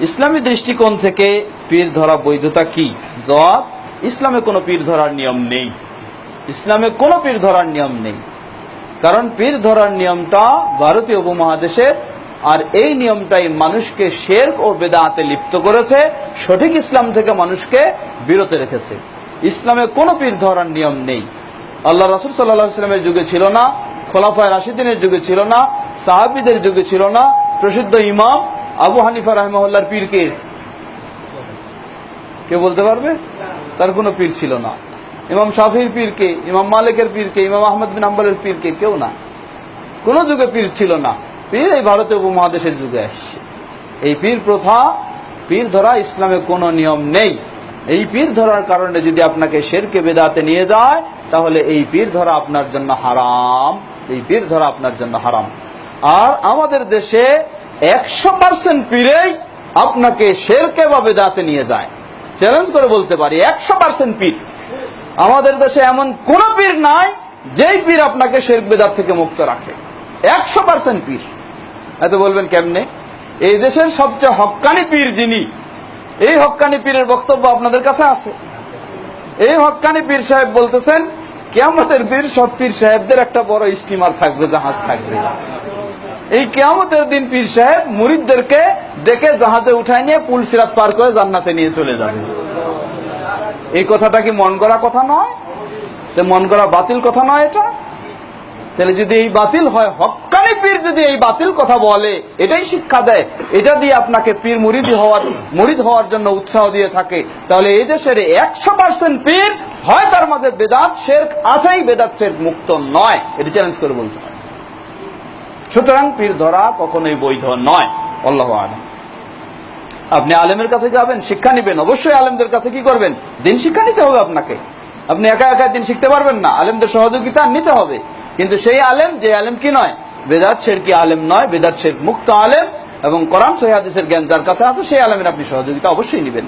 ইসলামী দৃষ্টিকোণ থেকে পীর ধরা বৈধতা কি? জবাব, ইসলামে কোনো পীর ধরার নিয়ম নেই। ইসলামে কোনো পীর ধরার নিয়ম নেই। কারণ পীর ধরার নিয়মটা ভারতীয় উপমহাদেশের, আর এই নিয়মটাই মানুষকে শেরক ও বেদাতে লিপ্ত করেছে, সঠিক ইসলাম থেকে মানুষকে বিরত রেখেছে। ইসলামে কোনো পীর ধরার নিয়ম নেই। আল্লাহ রসুল সাল্লাহ ইসলামের যুগে ছিল না, খোলাফায় রাশিদিনের যুগে ছিল না, সাহাবিদের যুগে ছিল না প্রসিদ্ধ ইমাম আবু হানিফা রহমহল্লার পীর কে কে বলতে পারবে? তার কোনো পীর ছিল না। ইমাম শাফির পীর কে ইমাম মালিকের পীর কে ইমাম আহমদ বিন আম্বালের পীর কে কেউ না। কোন যুগে পীর ছিল না। পীর এই ভারতীয় উপমহাদেশের যুগে আসছে। এই পীর প্রথা, পীর ধরা ইসলামে কোনো নিয়ম নেই। এই পীর ধরার কারণে যদি আপনাকে শেরকে বেদাতে নিয়ে যায়, তাহলে এই পীর ধরা আপনার জন্য হারাম। এই পীর ধরা আপনার জন্য হারাম। আর আমাদের দেশে একশো পার্সেন্ট পীরেই আপনাকে শেরকে বা বেদাতে নিয়ে যায়। চ্যালেঞ্জ করে বলতে পারি, একশো পার্সেন্ট পীর। আমাদের দেশে এমন কোন পীর নাই যেই পীর আপনাকে শেরক বেদাত থেকে মুক্ত রাখে। একশো পার্সেন্ট পীর। এত বলবেন কেমনে? এই দেশের সবচেয়ে হক্কানি পীর যিনি, এই হক্কানি পীরের বক্তব্য আপনাদের কাছে আছে। এই হক্কানি পীর সাহেব বলতেছেন, কেয়ামতের পীর সব পীর সাহেবদের একটা বড় স্টিমার থাকবে, জাহাজ থাকবে। এই কেয়ামতের দিন পীর সাহেব মুরিদদেরকে ডেকে জাহাজে উঠায় নিয়ে পুল সিরাত পার করে জান্নাতে নিয়ে চলে যাবে। এই কথাটা কি মন করা কথা নয়? মন করা বাতিল কথা নয় এটা? তাহলে যদি এই বাতিল হয় হক্কানি পীর যদি এই বাতিল কথা বলে, এটাই শিক্ষা দেয়। এটা দিয়ে আপনাকে পীর মুরিদি হওয়ার, মুরিদ হওয়ার জন্য উৎসাহ দিয়ে থাকে। তাহলে এই দেশের একশো পার্সেন্ট পীর হয়, তার মাঝে বেদাত, শেরক আছেই, বেদাত শেরক মুক্ত নয়। এটি চ্যালেঞ্জ করে বলতে হয়। সুতরাং পীর ধরা কখনোই বৈধ নয়। আল্লাহ আলম আপনি আলেমের কাছে যাবেন, শিক্ষা নিবেন, অবশ্যই আলেমদের কাছে কি করবেন? দিন শিক্ষা নিতে হবে আপনাকে। আপনি একা একা দিন শিখতে পারবেন না, আলেমদের সহযোগিতা নিতে হবে। কিন্তু সেই আলেম, যে আলেম কি নয়? বেদাত শের কি আলেম নয়? বেদাত শের মুক্ত আলেম এবং কোরআন সহিদের জ্ঞান যার কাছে আছে, সেই আলেমের আপনি সহযোগিতা অবশ্যই নিবেন।